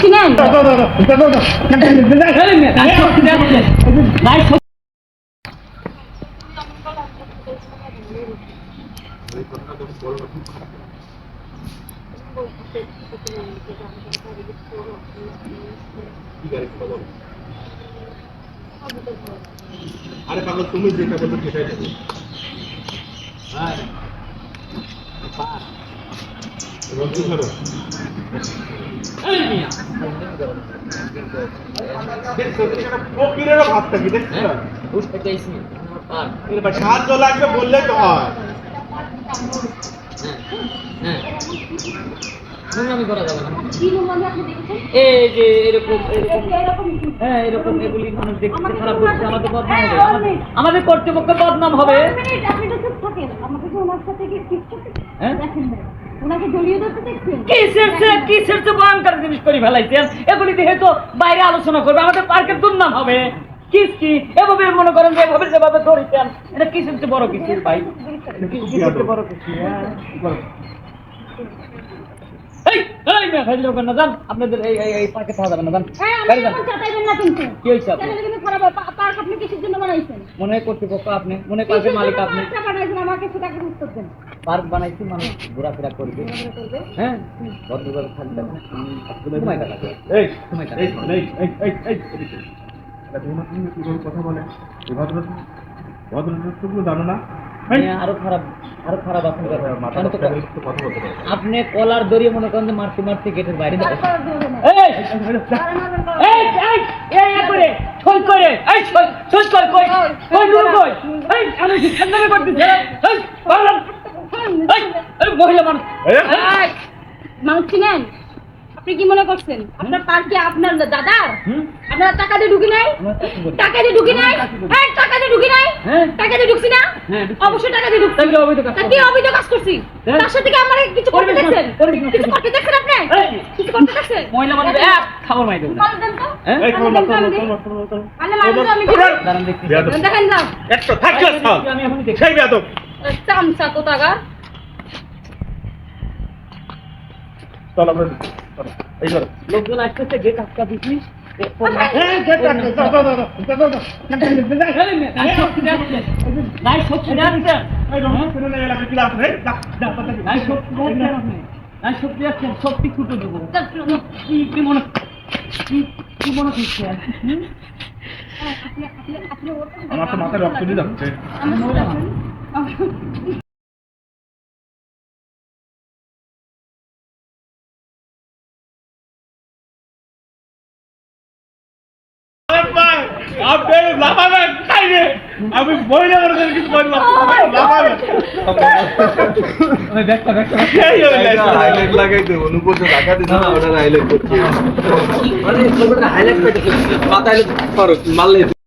চিনেন আরে পাগল তুমি যেটা বলছো সেটাই দেবো এবার কি করো ফকিরেরও ভাবটা কি দেখছ এবার সাহায্য লাগবে বললে তো হয় নোংরামি করা যাবে না কি নোংরামি আপনি দেখেছেন? এই যে এরকম এরকম এরকম কি? হ্যাঁ এরকম এগুলি মানুষ দেখতে খারাপ করছে আমাদের বদনাম হ্যাঁ, হবে আমাদের- কর্তৃপক্ষ বদনাম হবে? হ্যাঁ? দেখেন না। ওনাকে জড়িয়ে ধরতে দেখছেন? কিসের চেয়ে কিসের চেয়ে ভয়ঙ্কর জিনিস করে ফেলাইছেন? এগুলি দিয়ে তো বাইরে আলোচনা করবে। আমাদের পার্কের দুর্নাম হবে। কিস কি? এভাবে মনে করেন যে এভাবে যেভাবে ধরেছেন এটা কিসের চেয়ে বড় কিছু ভাই? বড় কিছু? আপনাদের এই পার্কে থাকা যাবে না যান। কি হয়েছে আপনার? চাটাইলে কিন্তু খারাপ হয়। পা- পার্ক আপনি কিসের জন্য বানাইছেন? মনে হয় কর্তৃপক্ষ আপনি মনে পার্কের মালিক আপনি বানাইছেন? আমাকে সেটা আগে উত্তর দেন। পার্ক বানাইছি মানুষ ঘোরাফেরা করবে হ্যাঁ ভদ্রভাবে থাকবে সময় কাটাবে এই সময় কাটাবে এই এই এই এই এদিকে। এটা তোমার সঙ্গে কীভাবে কথা বলে ভদ্র ভদ্রটুকু জানো না হ্যাঁ, আরও খারাপ আরও খারাপ আপনি কথা মাথা মানে তো নষ্ট করে একটু কথা বলতে পারো। আপনি কলার দড়িয়ে মনে করেন যে মারতে মারতে গেটের বাইরে। এই এই এই করে ছই করে এই ছই করতেছি মহিলা মানুষ। মানুষ চিনেন আপনি কি মনে করছেন? আপনার পার্কে আপনার দাদার? আপনার টাকা দিয়ে ঢুকি নাই। টাকা দিয়ে ঢুকি নাই। হ্যাঁ টাকা দিয়ে ঢুকি নাই? হ্যাঁ। টাকা দিয়ে ঢুকছি না? হ্যাঁ, অবশ্যই টাকা দিয়ে ঢুকছি। অবৈধ কাজ। কি অবৈধ কাজ করছি? হ্যাঁ। তার সাথে কি আমার কিছু করতে দেখছেন? কিছু করতে দেখছেন আপনি? কিছু করতে দেখছেন? মহিলা মানুষ খাবার মাই দেবো। হ্যাঁ? লোকজন আসতেছে গেট আটকা দিছি এই, গেট আটকে, যাও, যাও, যাও, যাও, যাও, যাও। গায়ে শক্তি যাচ্ছে এই, রমেশ, শুনে নে, এলাকায় কিলা আছে, এই, যা, যা, তাড়াতাড়ি। গায়ে শক্তি যাচ্ছে আপনি গায়ে শক্তি যাচ্ছে শক্তি খুঁটে দেবো মনে আমার তো মাথায় রক্ত দিয়ে যাচ্ছে। আপনি লাফাবেন খাইবে আমি মহিলা মানুষের কিছু বলব হাইলাইট লাগাইতে অনুপস্থ রাখা দিছে ওটা হাইলাইট করছে মারলে